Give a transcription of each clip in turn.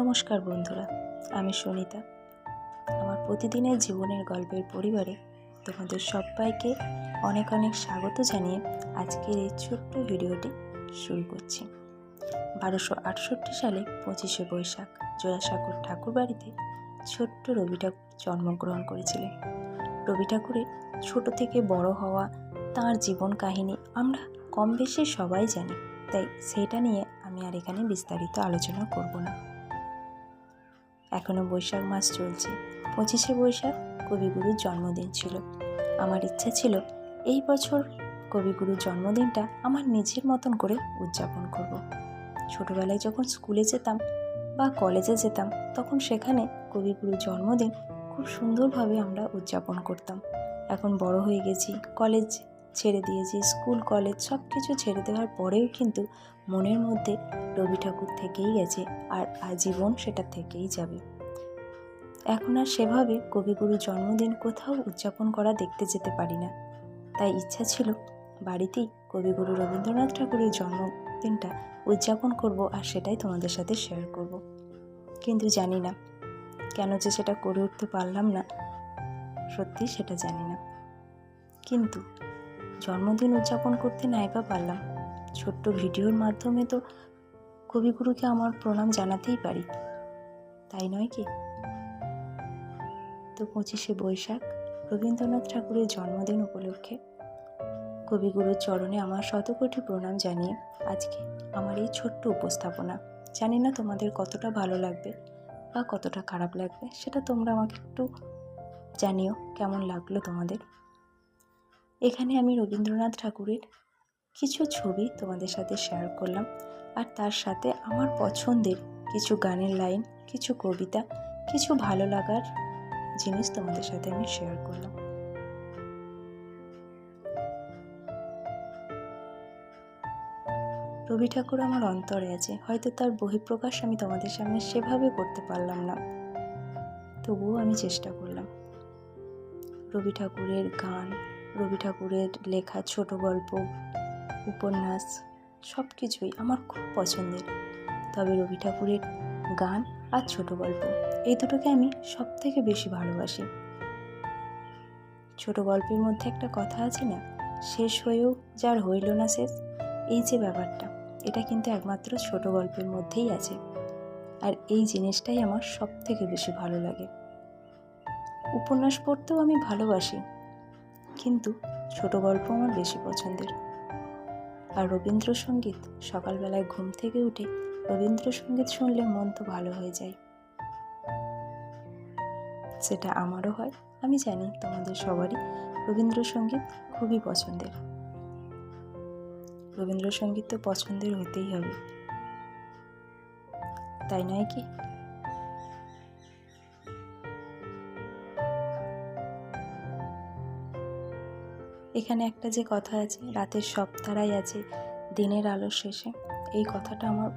নমস্কার বন্ধুরা, আমি সুনিতা। আমার প্রতিদিনের জীবনের গল্পের পরিবারে তোমাদের সবাইকে অনেক অনেক স্বাগত জানিয়ে আজকের এই ছোট্ট ভিডিওটি শুরু করছি। বারোশো আটষট্টি সালে পঁচিশে বৈশাখ জোড়াসাগর ঠাকুর বাড়িতে ছোট্ট রবি ঠাকুর জন্মগ্রহণ করেছিলেন। রবি ঠাকুরের ছোট থেকে বড় হওয়া তার জীবন কাহিনী আমরা কম বেশি সবাই জানি, তাই সেটা নিয়ে আমি আর এখানে বিস্তারিত আলোচনা করব না। এখনও বৈশাখ মাস চলছে। পঁচিশে বৈশাখ কবিগুরুর জন্মদিন ছিল। আমার ইচ্ছা ছিল এই বছর কবিগুরুর জন্মদিনটা আমার নিজের মতন করে উদযাপন করব। ছোটোবেলায় যখন স্কুলে যেতাম বা কলেজে যেতাম, তখন সেখানে কবিগুরুর জন্মদিন খুব সুন্দরভাবে আমরা উদযাপন করতাম। এখন বড় হয়ে গেছি, কলেজ ছেড়ে দিয়েছি, স্কুল, কলেজ সব কিছু ছেড়ে দেওয়ার পরেও কিন্তু মনের মধ্যে রবি ঠাকুর থেকেই গেছে আর আজীবন সেটা থেকেই যাবে। এখন আর সেভাবে কবিগুরুর জন্মদিন কোথাও উদযাপন করা দেখতে যেতে পারি না। তাই ইচ্ছা ছিল বাড়িতেই কবিগুরু রবীন্দ্রনাথ ঠাকুরের জন্মদিনটা উদযাপন করব আর সেটাই তোমাদের সাথে শেয়ার করব। কিন্তু জানি না কেন যে সেটা করে উঠতে পারলাম না। সত্যি সেটা জানি না। কিন্তু জন্মদিন উদযাপন করতে নাই পারলাম। ছোট্ট ভিডিওর মাধ্যমে তো কবিগুরুকে আমার প্রণাম জানাতেই পারি। তাই নয় কি? তো পঁচিশে বৈশাখ, রবীন্দ্রনাথ ঠাকুরের জন্মদিন উপলক্ষে কবিগুরুর চরণে আমার শতকোটি প্রণাম জানিয়ে আজকে আমার এই ছোট্ট উপস্থাপনা। জানি না তোমাদের কতটা ভালো লাগবে বা কতটা খারাপ লাগবে, সেটা তোমরা আমাকে একটু জানিও, কেমন লাগল তোমাদের? এখানে আমি রবীন্দ্রনাথ ঠাকুরের কিছু ছবি তোমাদের সাথে শেয়ার করলাম। আর তার সাথে আমার পছন্দের কিছু গানের লাইন কিছু কবিতা, কিছু ভালো লাগার জিনিস তোমাদের সাথে আমি শেয়ার করলাম। রবি ঠাকুর আমার অন্তরে আছে, হয়তো তার বহিঃপ্রকাশ আমি তোমাদের সামনে সেভাবে করতে পারলাম না। তবুও আমি চেষ্টা করলাম। রবি ঠাকুরের গান রবি ঠাকুরের লেখা ছোট গল্প, উপন্যাস সব কিছুই আমার খুব পছন্দের। তবে রবি ঠাকুরের গান আর ছোট গল্প, এই দুটোকে আমি সব থেকে বেশি ভালোবাসি। ছোট গল্পের মধ্যে একটা কথা আছে না, শেষ হয়েও যার হইল না শেষ এই যে ব্যাপারটা, এটা কিন্তু একমাত্র ছোট গল্পের মধ্যেই আছে। আর এই জিনিসটাই আমার সব থেকে বেশি ভালো লাগে। উপন্যাস পড়তেও আমি ভালোবাসি কিন্তু ছোট গল্প আমার বেশি পছন্দের। আর রবীন্দ্রসঙ্গীত, সকালবেলায় ঘুম থেকে উঠে রবীন্দ্রসঙ্গীত শুনলে মন তো ভালো হয়ে যায়। সেটা আমারও হয়, আমি জানি তোমাদের সবারই রবীন্দ্রসঙ্গীত খুবই পছন্দের। রবীন্দ্রসঙ্গীত তো পছন্দের হতেই হবে। তাই নয় কি? এখানে একটা যে কথা আছে, রাতের সব তারাই আছে, দিনের আলো শেষে। এই কথাটা আমার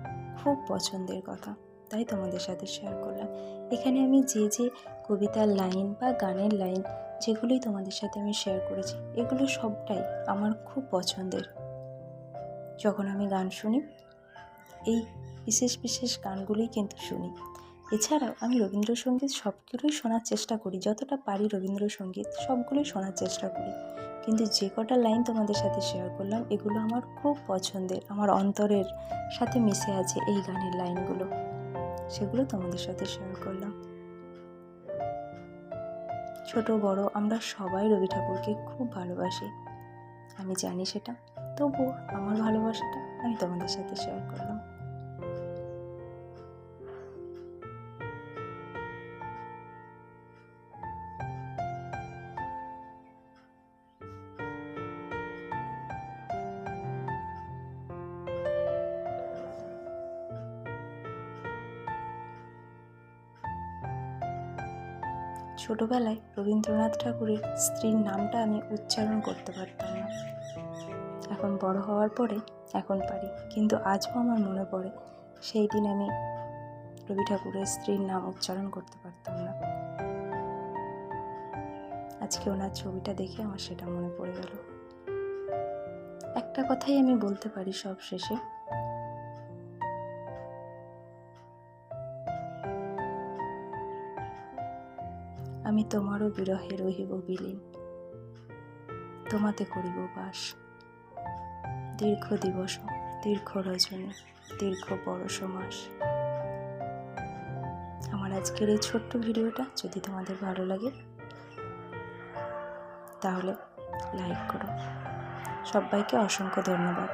খুব পছন্দের কথা। তাই তোমাদের সাথে শেয়ার করলাম। এখানে আমি যে যে কবিতার লাইন বা গানের লাইন যেগুলোই তোমাদের সাথে আমি শেয়ার করেছি, এগুলো সবটাই আমার খুব পছন্দের। যখন আমি গান শুনি, এই বিশেষ বিশেষ গানগুলোই কিন্তু শুনি। এছাড়াও আমি রবীন্দ্রসঙ্গীত সবগুলোই শোনার চেষ্টা করি, যতটা পারি রবীন্দ্রসঙ্গীত সবগুলোই শোনার চেষ্টা করি। কিন্তু যে কটা লাইন তোমাদের সাথে শেয়ার করলাম, এগুলো আমার খুব পছন্দের, আমার অন্তরের সাথে মিশে আছে এই গানের লাইনগুলো। সেগুলো তোমাদের সাথে শেয়ার করলাম। ছোট, বড়, আমরা সবাই রবি ঠাকুরকে খুব ভালোবাসি। আমি জানি সেটা, তবুও আমার ভালোবাসাটা আমি তোমাদের সাথে শেয়ার করলাম। ছোটবেলায় রবীন্দ্রনাথ ঠাকুরের স্ত্রীর নামটা আমি উচ্চারণ করতে পারতাম না। এখন বড় হওয়ার পরে এখন পারি, কিন্তু আজও আমার মনে পড়ে সেই দিন আমি রবি ঠাকুরের স্ত্রীর নাম উচ্চারণ করতে পারতাম না। আজকে ওনার ছবিটা দেখে আমার সেটা মনে পড়ে গেল। একটা কথাই আমি বলতে পারি সব শেষে আমি তোমারও বিরহে রহিব বিলীন। তোমাতে করিব বাস। দীর্ঘ দিবস, দীর্ঘ রজনী, দীর্ঘ বরষ মাস। আমার আজকের এই ছোট্ট ভিডিওটা যদি তোমাদের ভালো লাগে, তাহলে লাইক করো। সবাইকে অসংখ্য ধন্যবাদ।